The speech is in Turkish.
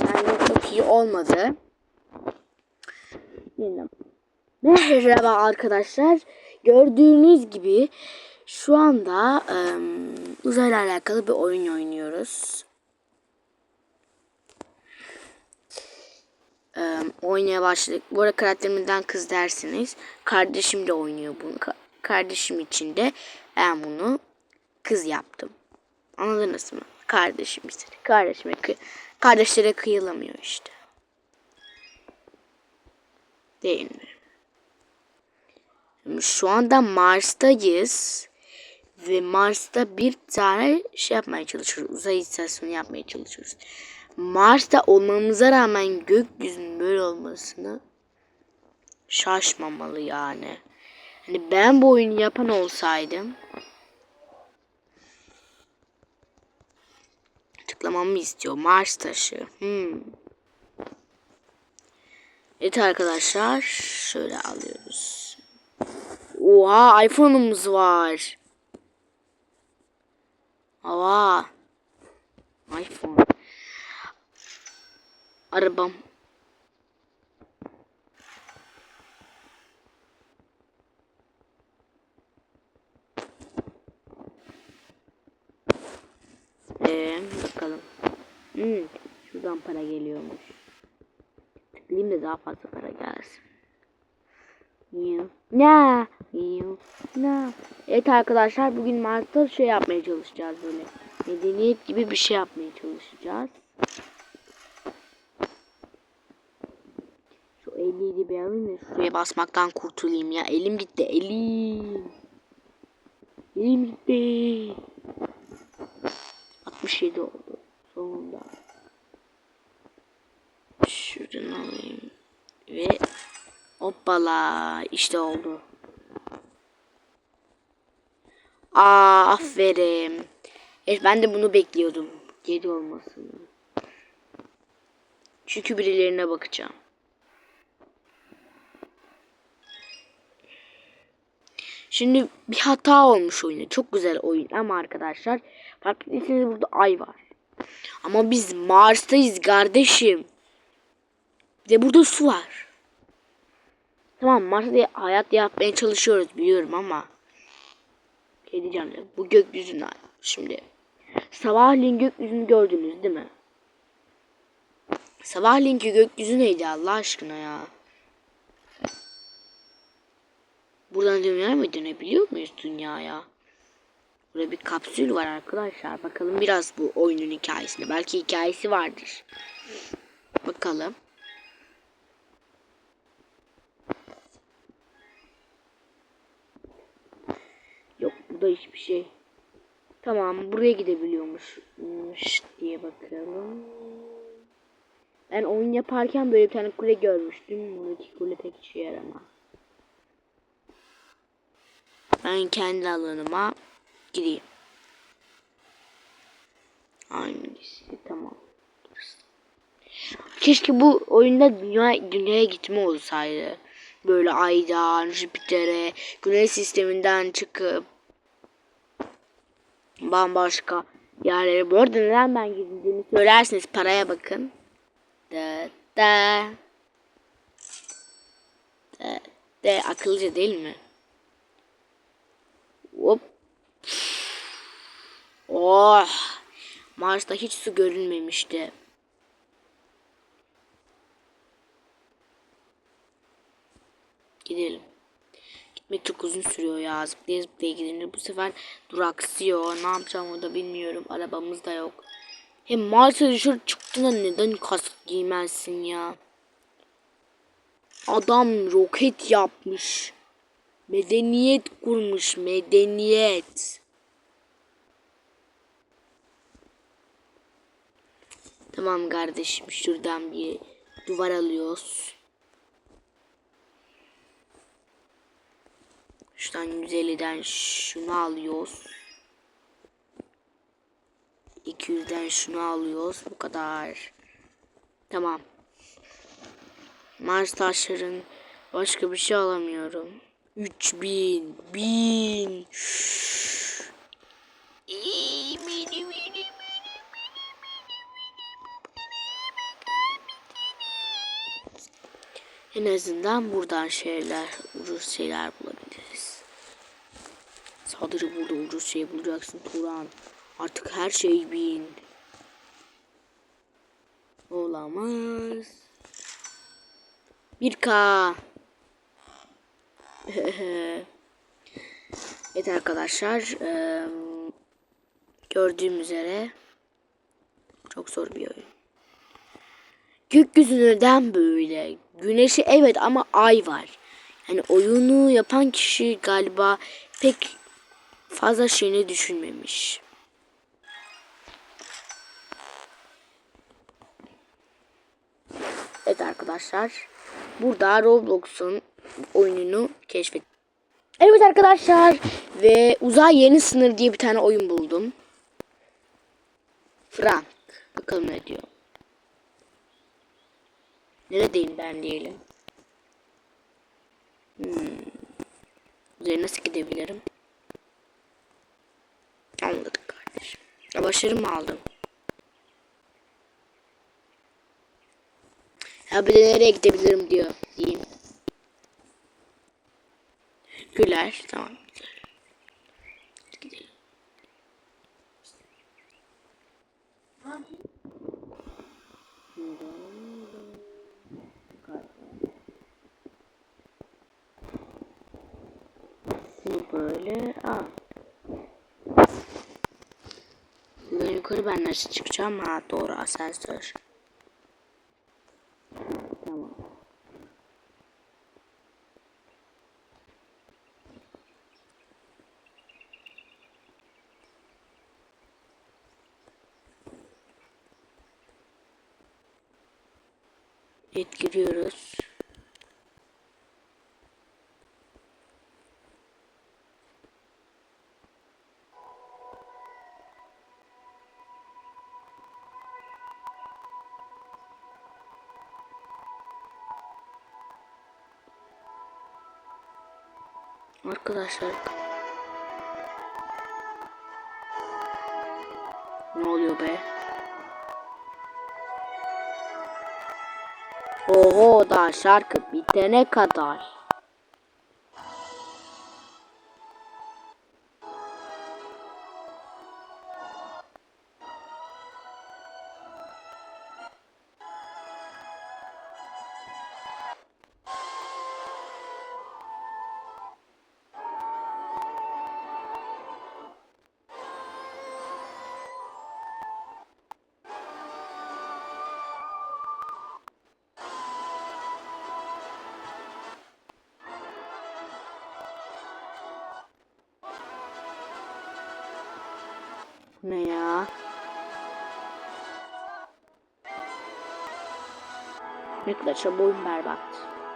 Yani çok iyi olmadı. Yine. Merhaba arkadaşlar. Gördüğünüz gibi şu anda ım, uzayla alakalı bir oyun oynuyoruz. Im, oynaya başladık. Bu arada karakterimden kız dersiniz. Kardeşim de oynuyor bunu. Ka- kardeşim için de ben bunu kız yaptım. Anladınız mı? Kardeşim işte. Kardeşime kı- kardeşlere kıyılamıyor işte. Değil mi? Şimdi Şu anda Mars'tayız. Ve Mars'ta bir tane şey yapmaya çalışıyoruz. Uzay istasyonu yapmaya çalışıyoruz. Mars'ta olmamıza rağmen gökyüzünün böyle olmasını şaşmamalı yani. Hani ben bu oyunu yapan olsaydım tıklamamı istiyor. Mars taşı. Hmm. Evet arkadaşlar şöyle alıyoruz. Oha iPhone'umuz var. Ava. iPhone. Arabam. Ee, bakalım. Hmm, şuradan para geliyormuş. Tıklayayım da daha fazla para gelsin. Ne? Ne? Evet arkadaşlar bugün Mars'ta şey yapmaya çalışacağız böyle. Medeniyet gibi bir şey yapmaya çalışacağız. Şu 57 bir alayım da şuraya basmaktan kurtulayım ya. Elim gitti elim. Elim gitti. 67 oldu sonunda. Şuradan alayım. Ve hoppala işte oldu. Aa aferin. Evet ben de bunu bekliyordum. Geri olmasını. Çünkü birilerine bakacağım. Şimdi bir hata olmuş oyunda. Çok güzel oyun ama arkadaşlar fark ettiyseniz burada ay var. Ama biz Mars'tayız kardeşim. Bir de burada su var. Tamam Mars'ta hayat yapmaya çalışıyoruz biliyorum ama. Şey diyeceğim de, bu gökyüzünden şimdi. Sabahleyin gökyüzünü gördünüz değil mi? Sabahleyin gökyüzü neydi Allah aşkına ya? Buradan dünyaya mı dönebiliyor muyuz dünyaya? Burada bir kapsül var arkadaşlar. Bakalım biraz bu oyunun hikayesine. Belki hikayesi vardır. Bakalım. Yok burada hiçbir şey. Tamam buraya gidebiliyormuş diye bakalım. Ben oyun yaparken böyle bir tane kule görmüştüm. Buradaki kule pek işe yaramaz. Ben kendi alanıma gireyim. Hangisi? Tamam. Keşke bu oyunda dünya dünyaya gitme olsaydı. Böyle aydan, Jüpiter'e, güneş sisteminden çıkıp bambaşka yerlere. Bu arada neden ben gidildiğini söylerseniz paraya bakın. Da da. Da, da akıllıca değil mi? Hop. Oh. Mars'ta hiç su görünmemişti. Gidelim. Gitmek çok uzun sürüyor ya. Zıplaya zıplaya gidilir. Bu sefer duraksıyor. Ne yapacağımı da bilmiyorum. Arabamız da yok. Hem Mars'a dışarı çıktığında neden kask giymezsin ya? Adam roket yapmış. Medeniyet kurmuş. Medeniyet. Tamam kardeşim şuradan bir duvar alıyoruz. Şuradan 150'den şunu alıyoruz. 200'den şunu alıyoruz. Bu kadar. Tamam. Mars taşların başka bir şey alamıyorum. 3000 1000 İyi, En azından buradan şeyler, ucuz şeyler bulabiliriz. Sadece burada ucuz şey bulacaksın Turan. Artık her şey bin. Olamaz. 1K. evet arkadaşlar. gördüğüm üzere çok zor bir oyun. Gökyüzü neden böyle? Güneşi evet ama ay var. Yani oyunu yapan kişi galiba pek fazla şeyini düşünmemiş. Evet arkadaşlar. Burada Roblox'un oyununu keşfet. Evet arkadaşlar ve uzay yeni sınır diye bir tane oyun buldum. Frank. Bakalım ne diyor. Neredeyim ben diyelim. Hmm. Üzerine nasıl gidebilirim? Anladık kardeşim. Ya başarı mı aldım? Ya bir de nereye gidebilirim diyor. Diyeyim. Güler. Tamam. Gidelim. Bunu böyle al. Buradan yukarı ben nasıl çıkacağım? Ha doğru asansör. Evet giriyoruz. Arkadaşlar. Ne oluyor be? Oho da şarkı bitene kadar. Ne ya? Ne kadar çabuk berbat.